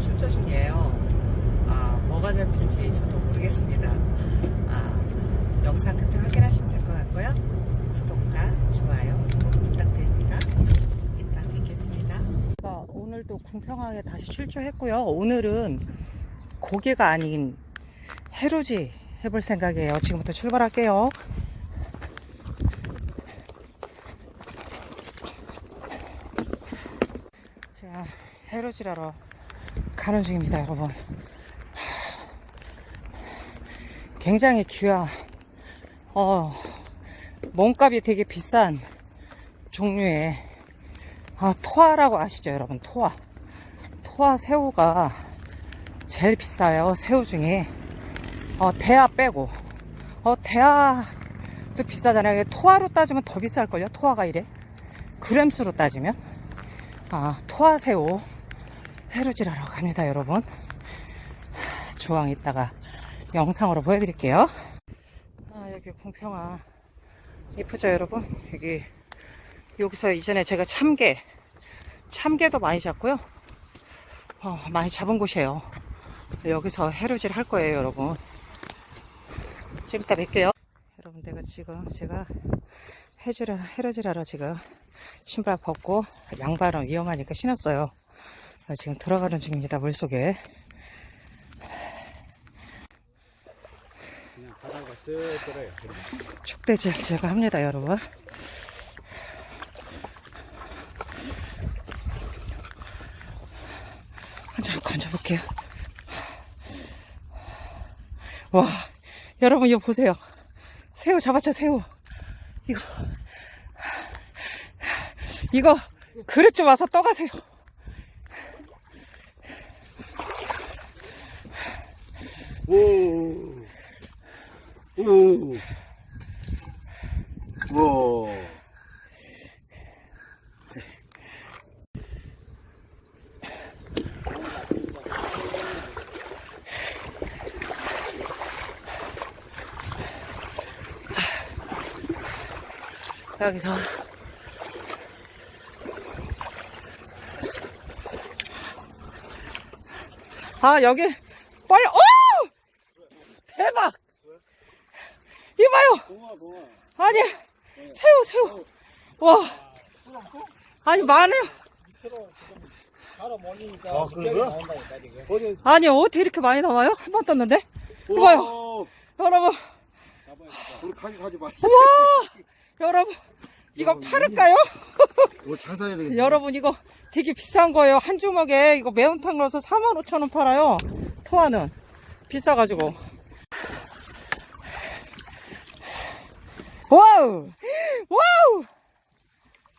출조 중이에요. 아, 뭐가 잡힐지 저도 모르겠습니다. 아, 영상 끝에 확인하시면 될 것 같고요. 구독과 좋아요 꼭 부탁드립니다. 이따 뵙겠습니다. 오늘도 궁평항에 다시 출조했고요. 오늘은 고개가 아닌 해루지 해볼 생각이에요. 지금부터 출발할게요. 해루지라러 가는 중입니다, 여러분. 굉장히 귀한, 어, 몸값이 되게 비싼 종류의, 아, 토화라고 아시죠, 여러분? 토화. 토화 새우가 제일 비싸요, 새우 중에. 어, 대하 빼고. 어, 대하도 비싸잖아요. 토화로 따지면 더 비쌀걸요, 토화가 이래. 그램수로 따지면. 아, 토화새우 해루질하러 갑니다, 여러분. 주황 이따가 영상으로 보여드릴게요. 아, 여기 궁평아. 이쁘죠, 여러분? 여기, 여기서 이전에 제가 참개, 참개도 많이 잡고요. 어, 많이 잡은 곳이에요. 여기서 해루질 할 거예요, 여러분. 좀 이따 뵐게요. 여러분, 내가 지금 제가 해주라, 해루질 하러 지금 신발 벗고 양발은 위험하니까 신었어요. 아, 지금 들어가는 중입니다, 물속에. 그냥 바닥으로 쓱 들어요. 축대질 제가 합니다, 여러분. 한장 건져볼게요. 와, 여러분 이거 보세요. 새우 잡았죠, 새우. 이거, 이거 그릇 좀 와서 떠가세요. 오, 오, 오. 여기서. 아 여기 빨리 오 대박 이봐요 동아, 동아. 아니 새우 새우 와 아니 마늘. 아. 어디? 아니 어떻게 이렇게 많이 나와요 한 번 떴는데 이봐요 오, 여러분 우리 가지 가지 마. 와 여러분 이거 팔을까요 이거 장사해야 되겠네. 여러분 이거 되게 비싼 거예요. 한 주먹에 이거 매운탕 넣어서 45,000원 팔아요. 토하는 비싸가지고. 와우! 와우!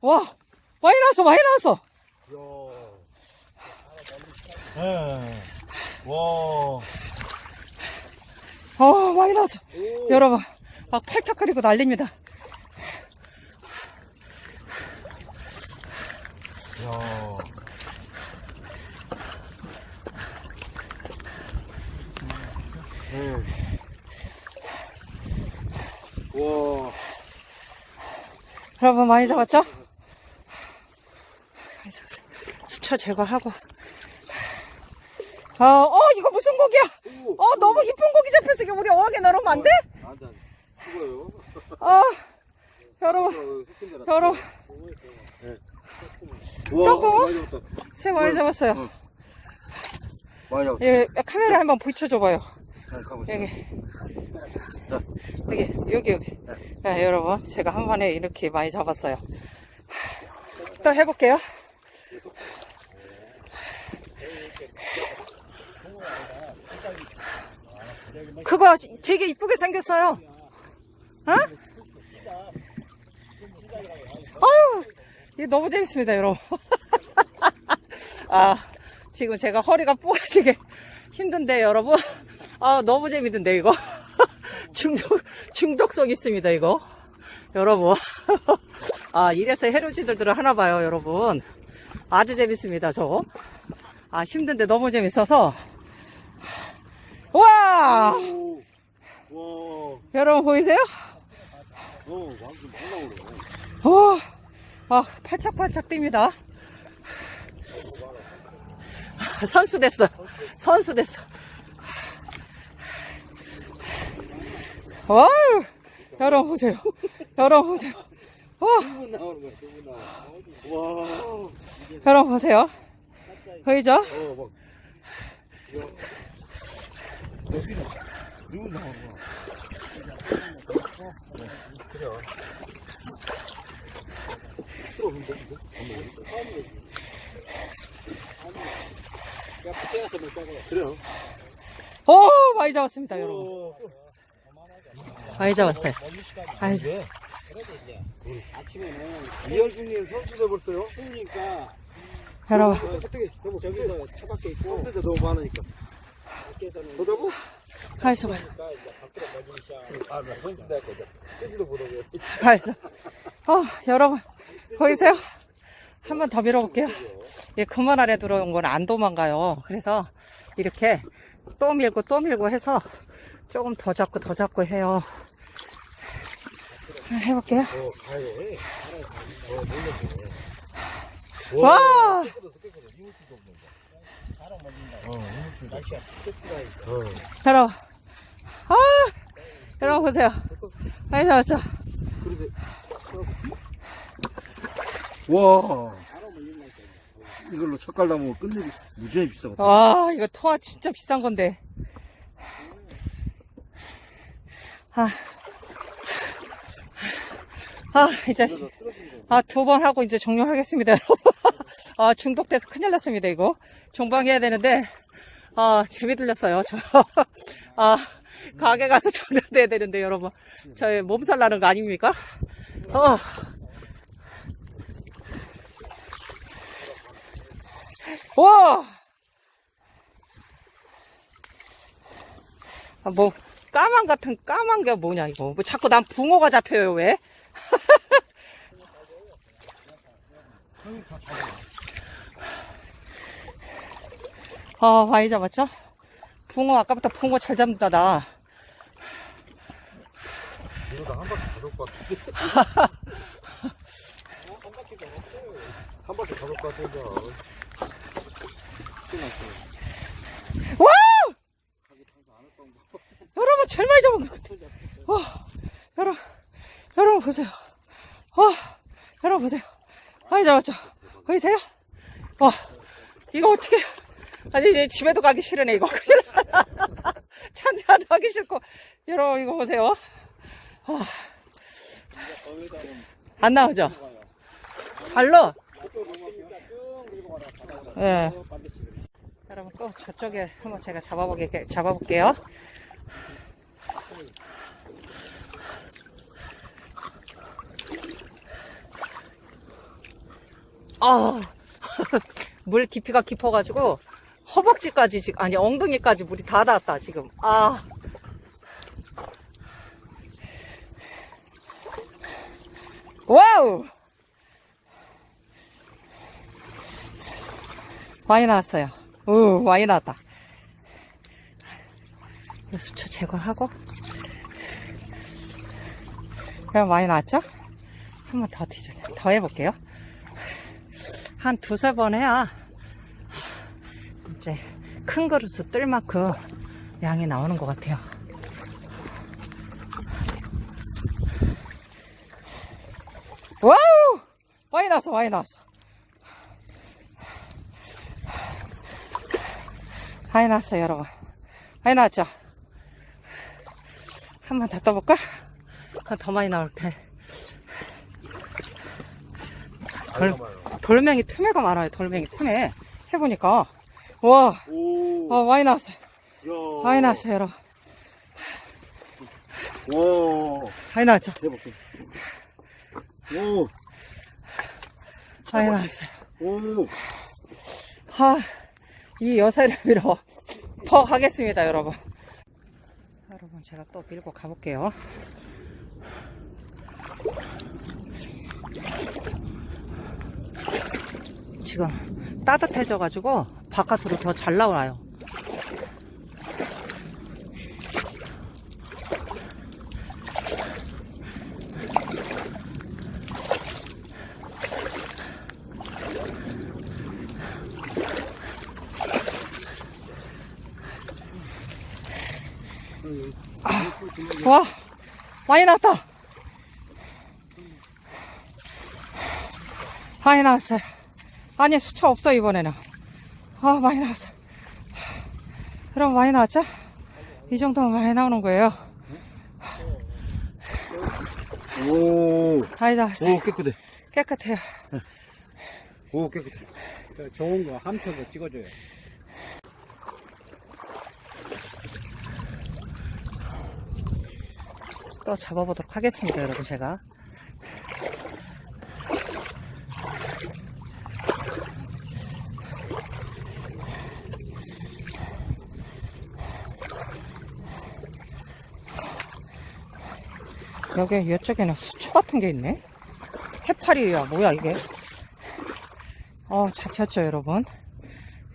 와! 많이 나왔어, 많이 나왔어! 예. 와. 어, 많이 나왔어. 여러분, 막 팔딱거리고 난립니다. 야. 예. 와. 여러분, 많이 잡았죠? 수초 제거하고. 어, 어, 이거 무슨 고기야? 어, 너무 이쁜 고기 잡혔어. 이거 우리 어항에 넣으면 안 돼? 안 돼. 죽어요. 어, 여러분, 여러분? 많이 잡았다. 새 많이 잡았어요. 많이 잡았다. 예, 카메라 한번 비춰줘봐요. 여기, 자, 여기, 여기, 여기. 자, 여러분, 제가 한 번에 이렇게 많이 잡았어요. 또 해볼게요. 그거 되게 이쁘게 생겼어요. 어? 아유, 이게 너무 재밌습니다, 여러분. 아, 지금 제가 허리가 뽀개지게 힘든데, 여러분. 아, 너무 재밌는데, 이거. 중독, 중독성 있습니다, 이거. 여러분. 아, 이래서 해루지들들을 하나 봐요, 여러분. 아주 재밌습니다, 저거. 아, 힘든데 너무 재밌어서. 와! 오. 와. 여러분 보이세요? 어, 완전 막 나오네. 어, 아, 팔짝팔짝 뜁니다. 선수 됐어. 선수 됐어. 와, 여러분 보세요. 여러분 보세요. 와, 두분 나오는 거야, 두분 나와. 와. 여러분 보세요. 보이죠? 어, 막. 야. 여기는 누구 나오는 거야? 그래. 야, 붙여서 먹자고요. 그래요. 오, 많이 잡았습니다, 여러분. 오. 많이 잡았어요. 예. 그래도 이제 아침에는 이현승님 선수 돼버렸어요. 추우니까 여러분, 어, 어떻게, 여보, 저기서 처박혀 있고 선수가 너무 많으니까. 밖에서는 더 잡어? 많이 잡아요. 그러니까 이제 밖으로 내주기 시작. 아, 나 선수 될 거죠. 뜨지도 못하고. 잡 어, 여러분, 보이세요? 한 번 더 밀어볼게요. 예, 그만 아래 들어온 건 안 도망가요. 그래서 이렇게 또 밀고 또 밀고 해서 조금 더 잡고 더 잡고 해요. 해볼게요. 어. 어. 와! 여러분, 아! 여러분 보세요. 많이? 그런데. 와. 이걸로 젓갈 나무 끝내기 무지하게 비싸거든. 와, 이거 토화 진짜 비싼 건데. 아. 아, 이제, 아, 두 번 하고 이제 종료하겠습니다. 아, 중독돼서 큰일 났습니다, 이거. 종방해야 되는데, 아, 재미 들렸어요, 저. 아, 가게 가서 전화돼야 되는데, 여러분. 저희 몸살 나는 거 아닙니까? 어. 와! 아, 뭐, 까만 같은 까만 게 뭐냐, 이거. 뭐 자꾸 난 붕어가 잡혀요, 왜? 아, 많이 잡았죠? 붕어, 아까부터 붕어 잘 잡는다, 나. 이러다 한 바퀴 가볼 것 같은데. 한 바퀴 가볼 것 같은데. 와! 여러분, 제일 많이 잡은 것 같아. 와, 여러분, 여러분 보세요. 와, 여러분 보세요. 많이 잡았죠? 보이세요? 와, 이거 어떻게, 아니, 이제 집에도 가기 싫으네, 이거. 찬사도 하기 싫고. 여러분, 이거 보세요. 와. 안 나오죠? 잘 넣어. 예. 여러분 또 저쪽에 한번 제가 잡아보게 잡아볼게요. 아, 물 깊이가 깊어가지고 허벅지까지 지금 아니 엉덩이까지 물이 다 닿았다 지금. 아. 와우. 많이 나왔어요. 오, 많이 나왔다. 이 수초 제거하고. 그럼 많이 나왔죠? 한 번 더 뒤져, 더 해볼게요. 한 두세 번 해야, 이제 큰 그릇을 뜰 만큼 양이 나오는 것 같아요. 와우! 많이 나왔어, 많이 나왔어. 많이 나왔어요, 여러분. 많이 나왔죠? 한 번 더 떠볼까? 더 많이 나올 테. 돌, 돌멩이 틈에가 많아요, 돌멩이 틈에. 해보니까. 와, 오. 어, 많이 나왔어요. 야. 많이 나왔어요, 여러분. 와. 많이 나왔죠? 대박. 오. 많이 나왔어요. 오. 하, 이 여세를 밀어 퍽 하겠습니다, 여러분. 여러분, 제가 또 밀고 가볼게요. 지금 따뜻해져가지고 바깥으로 더 잘 나와요. 아, 와 많이 나왔다. 많이 나왔어요. 아니 수차 없어 이번에는. 아, 많이 나왔어. 그럼 많이 나왔죠? 이 정도면 많이 나오는 거예요. 오, 많이 나왔어요. 오 깨끗해. 깨끗해요. 오 깨끗해. 저 좋은 거 한 표도 찍어줘요. 또 잡아보도록 하겠습니다, 여러분, 제가. 여기, 이쪽에는 수초 같은 게 있네? 해파리야, 뭐야, 이게? 어, 잡혔죠, 여러분?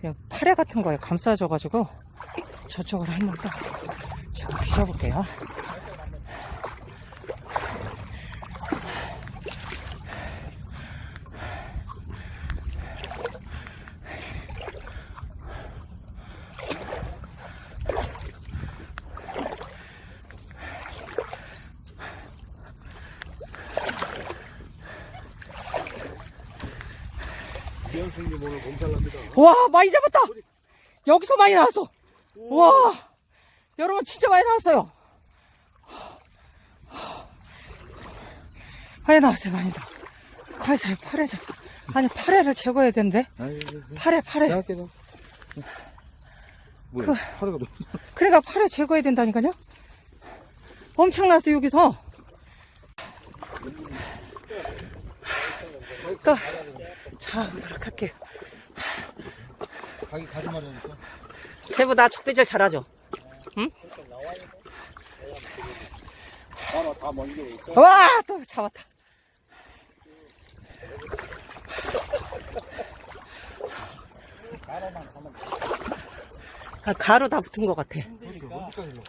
그냥 파래 같은 거에 감싸져 가지고, 저쪽으로 했는데, 제가 뒤져볼게요. 이현승님 오늘 몸살납니다. 와 많이 잡았다 여기서 많이 나왔어 와 여러분 진짜 많이 나왔어요 많이 나왔어요 많이 나왔어요 파래자 파래자 아니 파래를 제거해야 파래 파래 내가 깨다. 뭐야? 파래가 너무. 그러니까 파래 제거해야 된다니까요 엄청 나왔어 여기서 또 잡아보도록 할게요 자기 가지 말라니까. 나 족대질 잘하죠 바로 다 먼저 있어. 와, 또 잡았다. 아, 가루 다 붙은 것 같아. 그러니까 어디까지 가?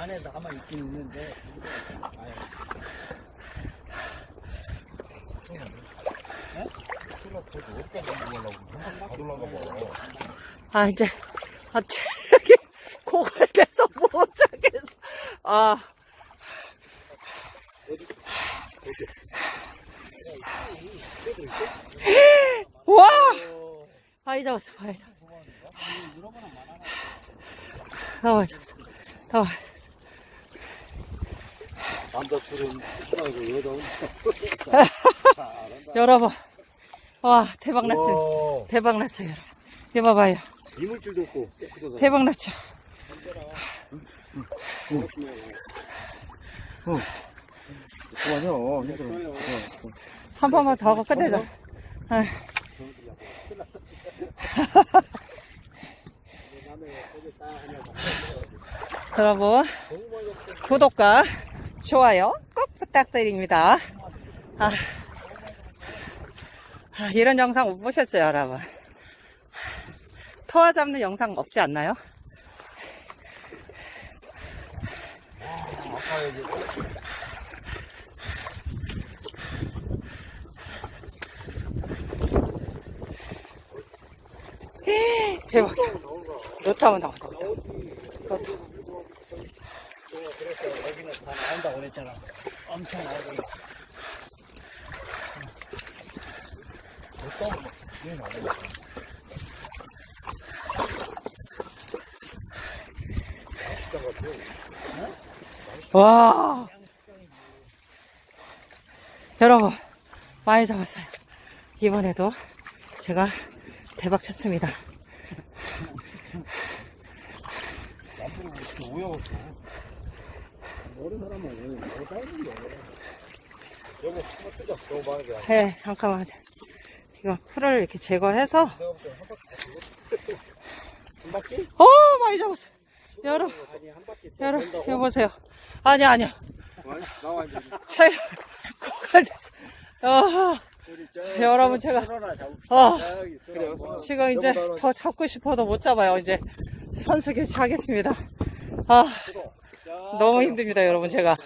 안에 남아 있긴 있는데. 어디까지 가려고? 다 올라가 봐. 아, 이제, 아, 체력이 고갈돼서 못 자겠어. 아. 와! 많이 잡았어, 많이 잡았어. 다 많이 잡았어. 다 많이 잡았어. 신나고 여자는. 여러분. 와, 대박 났어요. 와, 대박 났어요, 여러분. 이거 봐봐요. 이물질도 없고 깨끗하다. 대박 났죠? 그만요. 힘들어. 어, 한 번만 더 하고 끝내자. 아. 여러분, 구독과 좋아요 꼭 부탁드립니다. 아, 아, 이런 영상 못 보셨죠, 여러분? 토화 잡는 영상 없지 않나요? 아까 여기 대박. 놓다면 나온다. 그래서 여기는 다 나온다고 그랬잖아. 엄청 나오고. 있어. 와. 여러분, 많이 잡았어요. 이번에도 제가 대박 쳤습니다. 가. 네, 잠깐만요. 이거 풀을 이렇게 제거해서? 어, 많이 잡았어요. 여러분, 여러분? 이거 보세요. 아니, 아니요. 나와 이제. 차이, 고갈 됐어. 어, 여러분, 수- 제가-. 어. 지금 이제 더 잡고 싶어도 못 잡아요. 이제 선수 교체하겠습니다. 아, 자, 너무 힘듭니다, 여러분, 제가.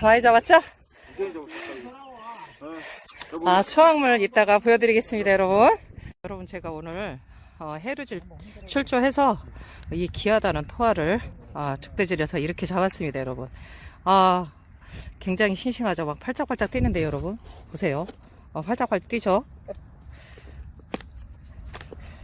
많이 잡았죠? 아, 수확물 이따가 보여드리겠습니다, 여러분. 여러분, 제가 오늘 어, 해루질 출조해서 이 귀하다는 토화를 아, 죽대질에서 이렇게 잡았습니다, 여러분. 아, 굉장히 싱싱하죠. 막 팔짝팔짝 뛰는데 여러분. 보세요. 어, 팔짝팔짝 뛰죠.